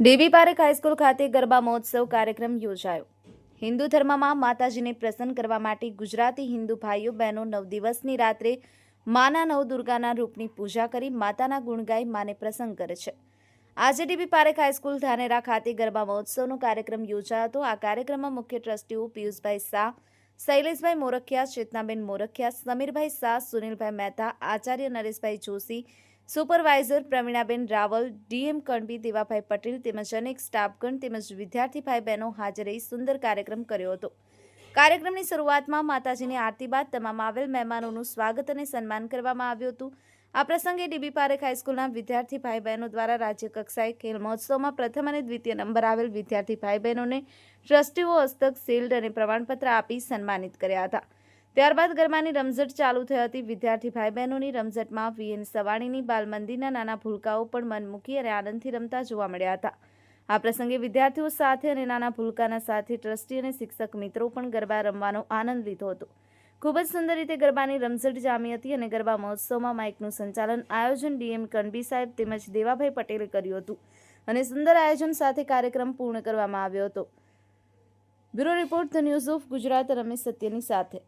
DB Parekh high school ખાતે ગરબા મહોત્સવ કાર્યક્રમ યોજાયો. હિન્દુ ધર્મમાં માતાજીને પ્રસન્ન કરવા માટે ગુજરાતી હિન્દુ ભાઈઓ બહેનો નવ દિવસની રાત્રે માના નવ દુર્ગાના રૂપની પૂજા કરી માતાના ગુણ ગાઈ માને પ્રસન્ન કરે છે. આજે ડીબી પારેખ હાઈસ્કૂલ ધાનેરા ખાતે ગરબા મહોત્સવનો કાર્યક્રમ યોજાયો હતો. આ કાર્યક્રમમાં મુખ્ય ટ્રસ્ટીઓ પિયુષભાઈ શાહ, શૈલેષભાઈ મોરખિયા, ચેતનાબેન મોરખિયા, સમીરભાઈ શાહ, સુનિલભાઈ મહેતા, આચાર્ય નરેશભાઈ જોશી સુપરવાઇઝર પ્રવીણાબેન રાવલ, ડીએમ કણબી દેવાભાઈ પટેલ તેમજ અનેક સ્ટાફગણ તેમજ વિદ્યાર્થી ભાઈ બહેનો હાજર રહી સુંદર કાર્યક્રમ કર્યો હતો. કાર્યક્રમની શરૂઆતમાં માતાજીની આરતી બાદ તમામ આવેલ મહેમાનોનું સ્વાગત અને સન્માન કરવામાં આવ્યું હતું. આ પ્રસંગે ડીબી પારેખ હાઈસ્કૂલના વિદ્યાર્થી ભાઈ બહેનો દ્વારા રાજ્ય કક્ષાએ ખેલ મહોત્સવમાં પ્રથમ અને દ્વિતીય નંબર આવેલ વિદ્યાર્થી ભાઈ બહેનોને ટ્રસ્ટીઓ હસ્તક, શિલ્ડ અને પ્રમાણપત્ર આપી સન્માનિત કર્યા હતા. ત્યારબાદ ગરબાની રમઝટ ચાલુ થઈ હતી. વિદ્યાર્થી ભાઈ બહેનોની રમઝટમાં વીએન સવાણીની બાલ મંદિરના નાના ભૂલકાઓ પણ મન મૂકી અને આનંદથી રમતા જોવા મળ્યા હતા. આ પ્રસંગે વિદ્યાર્થીઓ સાથે અને નાના ભૂલકાના સાથે, ટ્રસ્ટી અને શિક્ષક મિત્રો પણ ગરબા રમવાનો આનંદ લીધો હતો. ખૂબ જ સુંદર રીતે ગરબાની રમઝટ જામી હતી અને ગરબા મહોત્સવમાં માઇકનું સંચાલન આયોજન ડીએમ કણબી સાહેબ તેમજ દેવાભાઈ પટેલે કર્યું હતું અને સુંદર આયોજન સાથે કાર્યક્રમ પૂર્ણ કરવામાં આવ્યો હતો. Bureau report the news of Gujarat, Ramesh સત્યની સાથે.